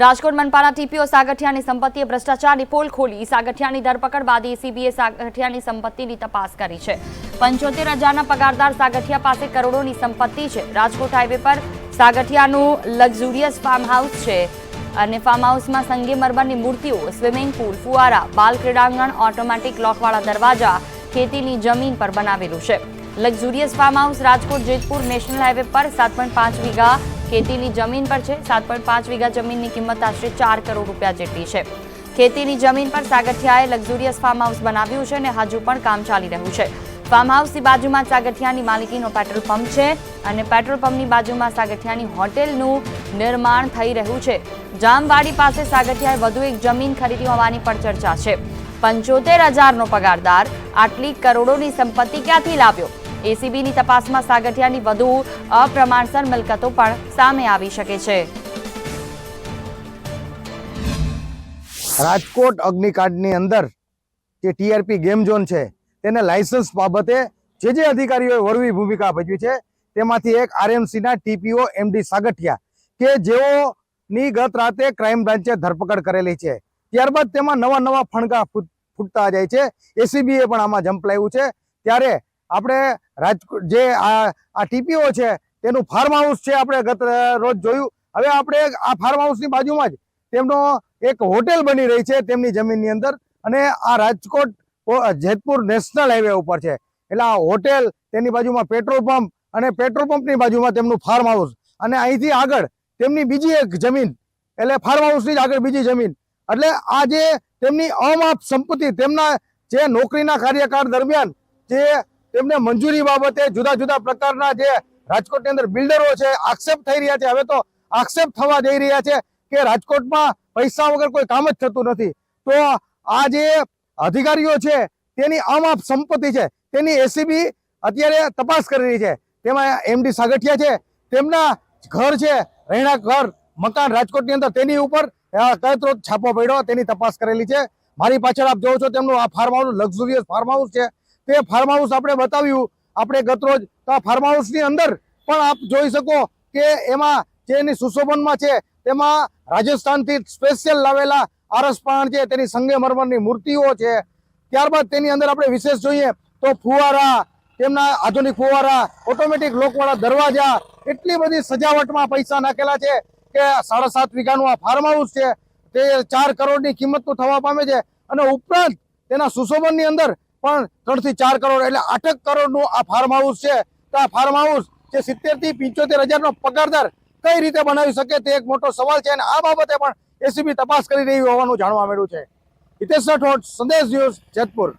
રાજકોટ મનપાના ટીપીઓ સાગઠિયાની સંપત્તિએ ભ્રષ્ટાચારની પોલ ખોલી. સાગઠિયાની ધરપકડ બાદ એસીબીએ સાગઠિયાની સંપત્તિની તપાસ કરી છે. પંચોતેર હજારના પગારદાર સાગઠિયા પાસે કરોડોની સંપત્તિ છે. રાજકોટ હાઈવે પર સાગઠિયાનું લક્ઝુરિયસ ફાર્મ હાઉસ છે અને ફાર્મ હાઉસમાં સંગેમરબરની મૂર્તિઓ, સ્વિમિંગ પુલ, ફુવારા, બાલ ક્રીડાંગણ, ઓટોમેટિક લોકવાળા દરવાજા, ખેતીની જમીન પર બનાવેલું છે. Luxurious farm house Rajkot Jetpur national highway પર સાત વીઘા ખેતીની જમીન પર છે. સાત પોઈન્ટ પાંચ વીઘા જમીનની કિંમત આશરે ચાર કરોડ રૂપિયા જેટલી છે. ખેતીની જમીન પર સાગઠિયાએ લક્ઝુરિયસ ફાર્મ હાઉસ બનાવ્યું છે અને હજુ પણ કામ ચાલી રહ્યું છે. ફાર્મ હાઉસની બાજુમાં સાગઠિયાની માલિકીનો પેટ્રોલ પંપ છે અને પેટ્રોલ પંપની બાજુમાં સાગઠિયાની હોટેલનું નિર્માણ થઈ રહ્યું છે. જામવાડી પાસે સાગઠિયાએ વધુ એક જમીન ખરીદી હોવાની પણ ચર્ચા છે. પંચોતેર હજારનો પગારદાર આટલી કરોડોની સંપત્તિ ક્યાંથી લાવ્યો? એસીબીની તપાસમાં સાગઠિયાની વધુ અપ્રમાણસર મિલકતો પણ સામે આવી શકે છે. રાજકોટ અગ્નિકાંડની અંદર જે ટીઆરપી ગેમ ઝોન છે, તેને લાયસન્સ બાબતે જે જે અધિકારીઓએ વરવી ભૂમિકા ભજવી છે, તેમાંથી એક આરએમસીના ટીપીઓ એમડી સાગઠિયા કે જેઓની ગત રાતે ક્રાઇમ બ્રાન્ચે ધરપકડ કરેલી છે. ત્યારબાદ તેમાં નવા નવા ફણગા ફૂટ- ફૂટતા જાય છે. એસીબીએ પણ આમાં જંપલાવ્યું છે. ત્યારે આપણે રાજકોટ જે આ આ ટીપીઓ છે, તેનું ફાર્મ હાઉસ છે આપણે ગત રોજ જોયું. હવે આપણે આ ફાર્મ હાઉસની બાજુમાં જ તેમનો એક હોટેલ બની રહી છે તેમની જમીનની અંદર અને આ રાજકોટ જેતપુર નેશનલ હાઈવે ઉપર છે. એટલે આ હોટેલ તેની બાજુમાં પેટ્રોલ પંપ અને પેટ્રોલ પંપની બાજુમાં તેમનું ફાર્મ હાઉસ અને અહીંથી આગળ તેમની બીજી એક જમીન, એટલે ફાર્મ હાઉસની જ આગળ બીજી જમીન. એટલે આ જે તેમની અમાપ સંપત્તિ, તેમના જે નોકરીના કાર્યકાળ દરમિયાન જે તેમને મંજૂરી બાબતે જુદા જુદા પ્રકારના જે રાજકોટની અંદર બિલ્ડરો છે, આક્ષેપ થઈ રહ્યા છે. હવે તો આક્ષેપ થવા જઈ રહ્યા છે કે રાજકોટમાં પૈસા વગર કોઈ કામ જ થતું નથી. તો આ જે અધિકારીઓ છે, તેની અમાપ સંપત્તિ છે. તેની એસીબી અત્યારે તપાસ કરી રહી છે. તેમાં એમડી સાગઠિયા છે, તેમના ઘર છે, રહેણાંક ઘર, મકાન રાજકોટની અંદર તેની ઉપર કયત્રોત છાપો પડ્યો. તેની તપાસ કરેલી છે. મારી પાછળ આપ જોવો છો, તેમનું આ farm house luxurious farm house છે. તે ફાર્મ હાઉસ આપણે બતાવ્યું. આપણે ગતરોજ તો આ ફાર્મ હાઉસની અંદર પણ આપ જોઈ શકો કે એમાં જે એની સુશોભનમાં છે, તેમાં રાજસ્થાનથી સ્પેશિયલ લાવેલા આરસ પાણ છે, તેની સંગેમરમરની મૂર્તિઓ છે. ત્યારબાદ તેની અંદર આપણે વિશેષ જોઈએ તો ફુવારા, તેમના આધુનિક ફુવારા ઓટોમેટિક લોકવાળા દરવાજા, એટલી બધી સજાવટમાં પૈસા નાખેલા છે કે સાડા સાત વીઘાનું આ ફાર્મ હાઉસ છે. તે ચાર કરોડની કિંમતનું થવા પામે છે અને ઉપરાંત તેના સુશોભનની અંદર પણ ત્રણથી ચાર કરોડ એટલે આઠ કરોડનું આ ફાર્મ હાઉસ છે. તો આ ફાર્મ હાઉસ જે સિત્તેરથી પંચોતેર હજારનો પગારદાર કઈ રીતે બનાવી શકે તે એક મોટો સવાલ છે અને આ બાબતે પણ એસીબી તપાસ કરી રહી હોવાનું જાણવા મળ્યું છે. હિતેશ રાઠોડ, સંદેશ ન્યૂઝ જેતપુર.